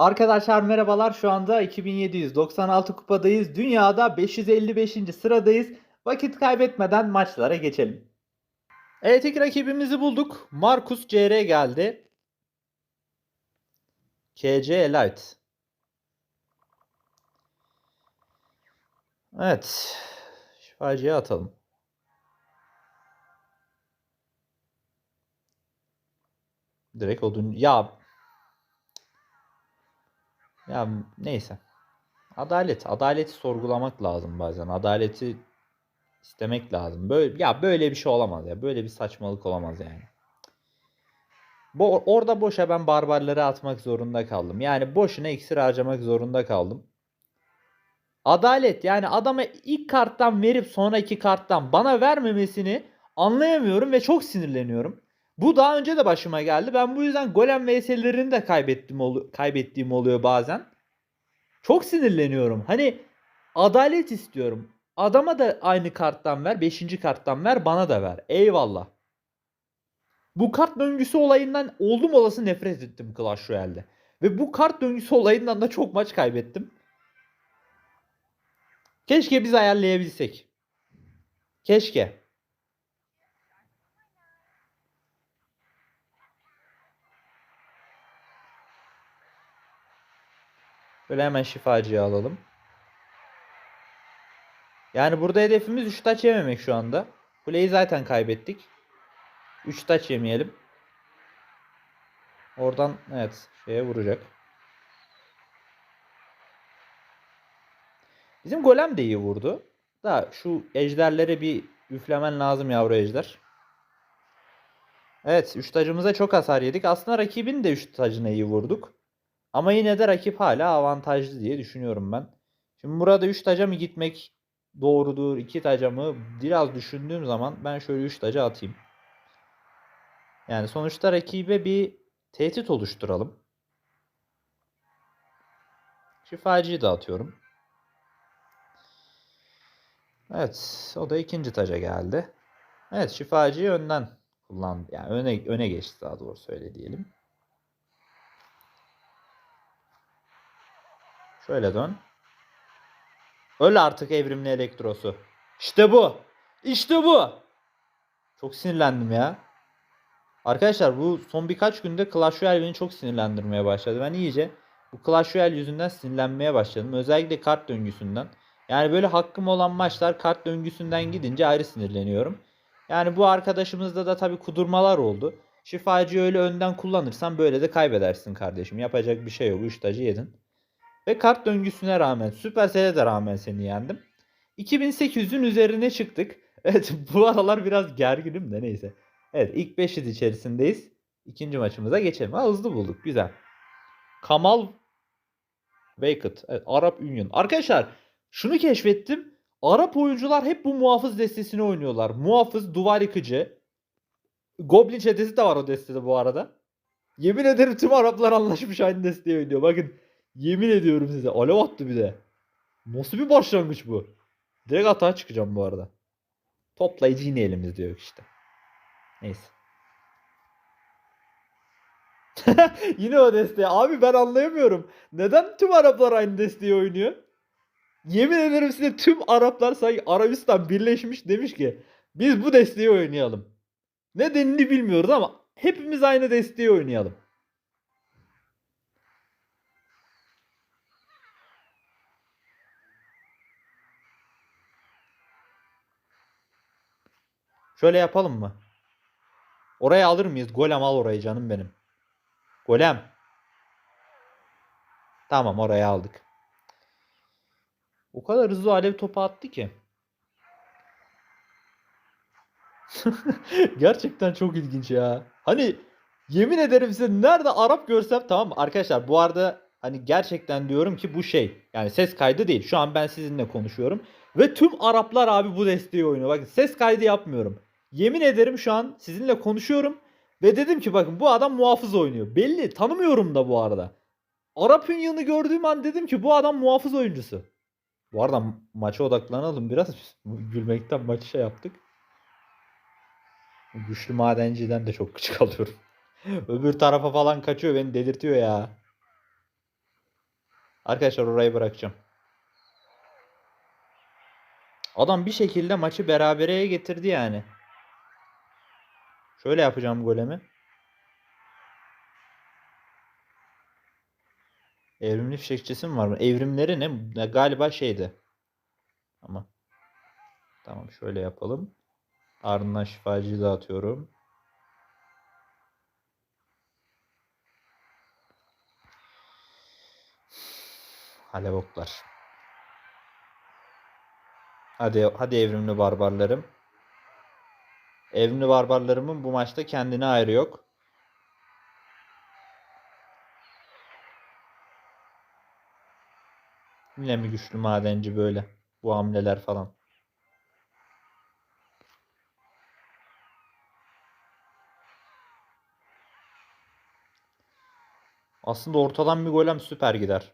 Arkadaşlar merhabalar. Şu anda 2796 kupadayız. Dünyada 555. sıradayız. Vakit kaybetmeden maçlara geçelim. Evet ilk rakibimizi bulduk. Marcus CR geldi. KC Elite. Evet. Şifacıya atalım. Direkt odun. Ya ya neyse. Adalet. Adaleti sorgulamak lazım bazen. Adaleti istemek lazım. Böyle ya böyle bir şey olamaz ya. Böyle bir saçmalık olamaz yani. Bu orada boşa ben barbarları atmak zorunda kaldım. Yani boşuna iksir harcamak zorunda kaldım. Adalet yani adama ilk karttan verip sonraki karttan bana vermemesini anlayamıyorum ve çok sinirleniyorum. Bu daha önce de başıma geldi. Ben bu yüzden golem vs'lerini de kaybettim olu- kaybettiğim oluyor bazen. Çok sinirleniyorum. Hani adalet istiyorum. Adama da aynı karttan ver, 5. karttan ver, bana da ver. Eyvallah. Bu kart döngüsü olayından oldum olası nefret ettim Clash Royale'de. Ve bu kart döngüsü olayından da çok maç kaybettim. Keşke biz ayarlayabilsek. Keşke. Böyle hemen şifacıyı alalım. Yani burada hedefimiz 3 taç yememek şu anda. Kuleyi zaten kaybettik. 3 taç yemeyelim. Oradan evet şeye vuracak. Bizim golem de iyi vurdu. Da şu ejderlere bir üflemen lazım yavru ejder. Evet 3 tacımıza çok hasar yedik. Aslında rakibin de 3 tacına iyi vurduk. Ama yine de rakip hala avantajlı diye düşünüyorum ben. Şimdi burada 3 taca mı gitmek doğrudur? 2 taca mı? Biraz düşündüğüm zaman ben şöyle 3 taca atayım. Yani sonuçta rakibe bir tehdit oluşturalım. Şifacıyı da atıyorum. Evet, o da ikinci taca geldi. Evet, şifacıyı önden kullandı. Yani öne öne geçti daha doğrusu öyle diyelim. Şöyle dön. Öl artık evrimli elektrosu. İşte bu. İşte bu. Çok sinirlendim ya. Arkadaşlar bu son birkaç günde Clash Royale beni çok sinirlendirmeye başladı. Ben iyice bu Clash Royale yüzünden sinirlenmeye başladım. Özellikle kart döngüsünden. Yani böyle hakkım olan maçlar kart döngüsünden gidince ayrı sinirleniyorum. Yani bu arkadaşımızda da tabi kudurmalar oldu. Şifacıyı öyle önden kullanırsan böyle de kaybedersin kardeşim. Yapacak bir şey yok. 3 tacı yedin. Ve kart döngüsüne rağmen, Supercell'e de rağmen seni yendim. 2800'ün üzerine çıktık. Evet bu aralar biraz gerginim de neyse. Evet ilk 500 içerisindeyiz. İkinci maçımıza geçelim. Ha, hızlı bulduk. Güzel. Kamal Waked. Evet, Arap Union. Arkadaşlar şunu keşfettim. Arap oyuncular hep bu muhafız destesini oynuyorlar. Muhafız, duvar yıkıcı. Goblin çetesi de var o destede bu arada. Yemin ederim tüm Araplar anlaşmış aynı desteği oynuyor. Bakın yemin ediyorum size. Alev attı bir de. Nasıl bir başlangıç bu? Direkt atağa çıkacağım bu arada. Toplayıcı yine elimizde yok işte. Neyse. Yine o desteği. Abi ben anlayamıyorum. Neden tüm Araplar aynı desteği oynuyor? Yemin ederim size tüm Araplar sanki Arabistan birleşmiş demiş ki biz bu desteği oynayalım. Nedenini bilmiyoruz ama hepimiz aynı desteği oynayalım. Şöyle yapalım mı? Oraya alır mıyız? Golem al orayı canım benim. Golem. Tamam oraya aldık. O kadar hızlı alev topu attı ki. Gerçekten çok ilginç ya. Hani yemin ederim size nerede Arap görsem tamam mı? Arkadaşlar bu arada hani gerçekten diyorum ki bu şey yani ses kaydı değil. Şu an ben sizinle konuşuyorum. Ve tüm Araplar abi bu desteği oynuyor. Bakın ses kaydı yapmıyorum. Yemin ederim şu an sizinle konuşuyorum. Ve dedim ki bakın bu adam muhafız oynuyor. Belli tanımıyorum da bu arada. Arap Union'u gördüğüm an dedim ki bu adam muhafız oyuncusu. Bu arada maça odaklanalım biraz. Gülmekten maçı şey yaptık. Güçlü madenciden de çok küçük alıyorum. Öbür tarafa falan kaçıyor beni delirtiyor ya. Arkadaşlar orayı bırakacağım. Adam bir şekilde maçı berabereye getirdi yani. Şöyle yapacağım golemi. Evrimli fişekçisi mi var mı? Evrimleri ne? Galiba şeydi. Ama. Tamam şöyle yapalım. Ardından şifacıyı da atıyorum. Haleboklar. Hadi hadi evrimli barbarlarım. Evrimli barbarlarımın bu maçta kendine ayrı yok. Yine mi güçlü madenci böyle? Bu hamleler falan. Aslında ortadan bir golem süper gider.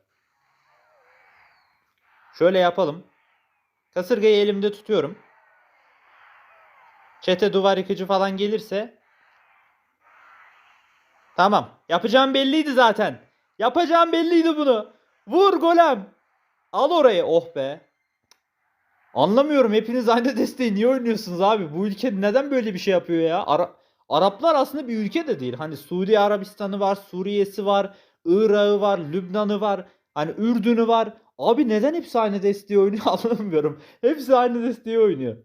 Şöyle yapalım. Kasırgayı elimde tutuyorum. Çete duvar yıkıcı falan gelirse. Tamam. Yapacağım belliydi zaten. Yapacağım belliydi bunu. Vur golem. Al orayı. Oh be. Anlamıyorum. Hepiniz aynı desteği niye oynuyorsunuz abi? Bu ülke neden böyle bir şey yapıyor ya? Ara Araplar aslında bir ülke de değil. Hani Suudi Arabistan'ı var, Suriye'si var, Irak'ı var, Lübnan'ı var, hani Ürdün'ü var. Abi neden hepsi aynı desteği oynuyor anlamıyorum. Hepsi aynı desteği oynuyor.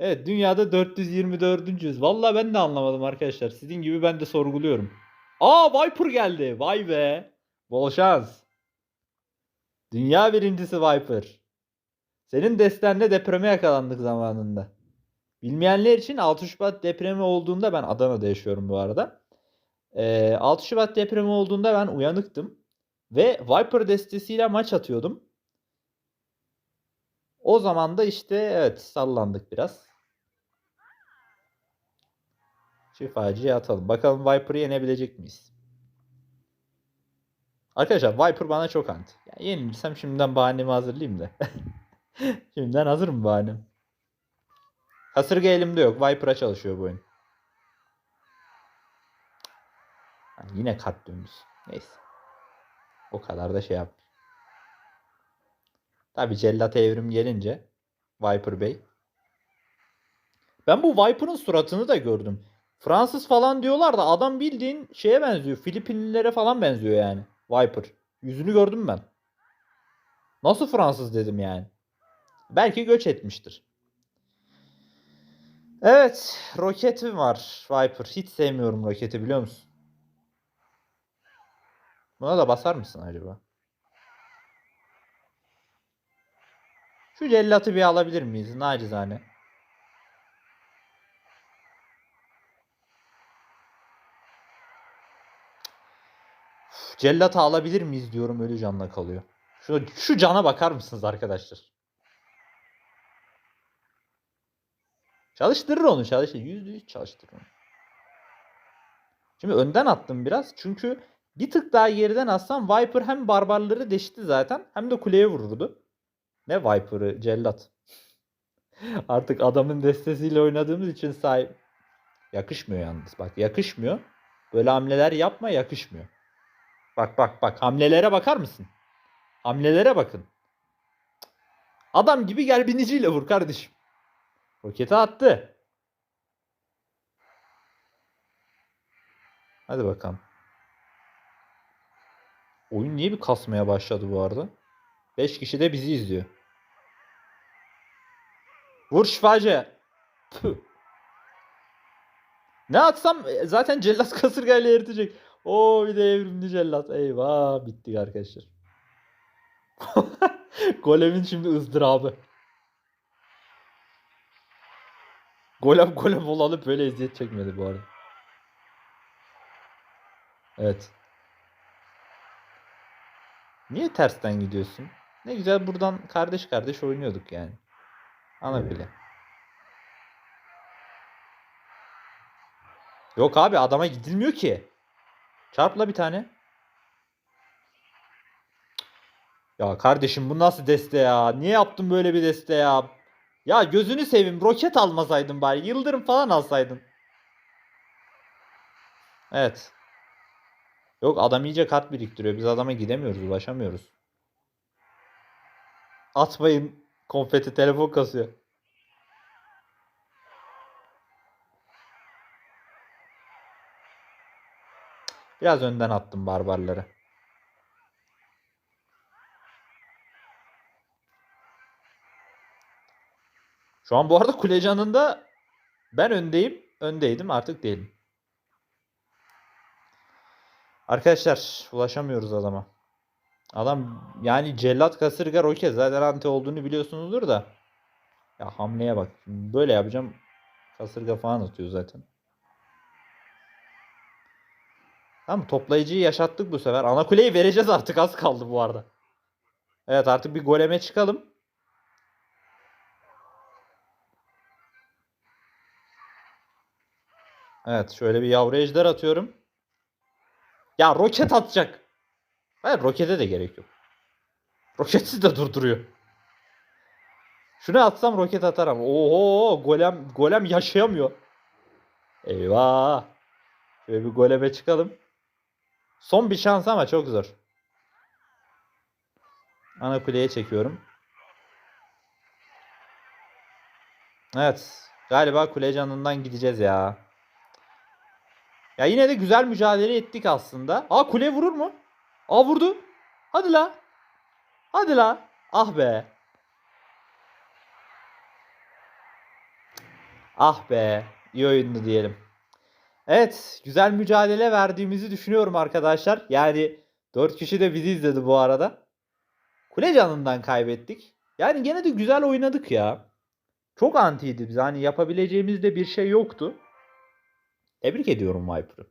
Evet dünyada 424. Vallahi ben de anlamadım arkadaşlar. Sizin gibi ben de sorguluyorum. Aa Viper geldi. Vay be. Bol şans. Dünya birincisi Viper. Senin destenle depreme yakalandık zamanında. Bilmeyenler için 6 Şubat depremi olduğunda ben Adana'da yaşıyorum bu arada. Ee, 6 Şubat depremi olduğunda ben uyanıktım. Ve Viper destesiyle maç atıyordum. O zaman da işte evet sallandık biraz. Şifacıya atalım. Bakalım Viper'ı yenebilecek miyiz? Arkadaşlar Viper bana çok anti. Yani yenilirsem şimdiden bahanemi hazırlayayım da. şimdiden hazır mı bahanem? Kasırga elimde yok. Viper'a çalışıyor bu oyun. Ha, yine dönmüş. Neyse. O kadar da şey yap. Tabi cellat evrim gelince Viper Bey. Ben bu Viper'ın suratını da gördüm. Fransız falan diyorlar da adam bildiğin şeye benziyor. Filipinlilere falan benziyor yani. Viper. Yüzünü gördüm ben. Nasıl Fransız dedim yani. Belki göç etmiştir. Evet. Roketi var Viper. Hiç sevmiyorum roketi biliyor musun? Buna da basar mısın acaba? Şu cellatı bir alabilir miyiz? Nacizane. Uf, Cellatı alabilir miyiz diyorum ölü canla kalıyor. Şu, şu cana bakar mısınız arkadaşlar? Çalıştırır onu çalıştırır. Yüzde yüz çalıştırır onu. Şimdi önden attım biraz. Çünkü bir tık daha geriden atsam Viper hem barbarları deşti zaten hem de kuleye vururdu. Ne Viper'ı cellat. Artık adamın destesiyle oynadığımız için sahip. Yakışmıyor yalnız bak yakışmıyor. Böyle hamleler yapma yakışmıyor. Bak bak bak hamlelere bakar mısın? Hamlelere bakın. Adam gibi gel biniciyle vur kardeşim. Roketi attı. Hadi bakalım. Oyun niye bir kasmaya başladı bu arada? 5 kişi de bizi izliyor. Vur şifacı. Ne atsam e, zaten cellat kasırgayla eritecek. Oo bir de evrimli cellat. Eyvah bittik arkadaşlar. Golemin şimdi ızdırabı. Golem golem olalı böyle eziyet çekmedi bu arada. Evet. Niye tersten gidiyorsun? Ne güzel buradan kardeş kardeş oynuyorduk yani. Ana bile. Yok abi adama gidilmiyor ki. Çarpla bir tane. Ya kardeşim bu nasıl deste ya? Niye yaptın böyle bir deste ya? Ya gözünü seveyim roket almasaydın bari. Yıldırım falan alsaydın. Evet. Yok adam iyice kart biriktiriyor. Biz adama gidemiyoruz, ulaşamıyoruz. Atmayın konfeti telefon kasıyor. Biraz önden attım barbarları. Şu an bu arada kule canında ben öndeyim. Öndeydim artık değilim. Arkadaşlar ulaşamıyoruz adama. Adam yani cellat kasırga roket zaten anti olduğunu biliyorsunuzdur da. Ya hamleye bak. Böyle yapacağım. Kasırga falan atıyor zaten. Tamam toplayıcıyı yaşattık bu sefer. Ana kuleyi vereceğiz artık az kaldı bu arada. Evet artık bir goleme çıkalım. Evet şöyle bir yavru ejder atıyorum. Ya roket atacak. Hayır rokete de gerek yok. Roketsiz de durduruyor. Şunu atsam roket atarım. Oho golem golem yaşayamıyor. Eyvah. Şöyle bir goleme çıkalım. Son bir şans ama çok zor. Ana kuleye çekiyorum. Evet. Galiba kule canından gideceğiz ya. Ya yine de güzel mücadele ettik aslında. Aa kule vurur mu? Aa vurdu. Hadi la. Hadi la. Ah be. Ah be. İyi oyundu diyelim. Evet. Güzel mücadele verdiğimizi düşünüyorum arkadaşlar. Yani 4 kişi de bizi izledi bu arada. Kule canından kaybettik. Yani gene de güzel oynadık ya. Çok antiydi biz. Hani yapabileceğimiz de bir şey yoktu. Tebrik ediyorum Viper'ı.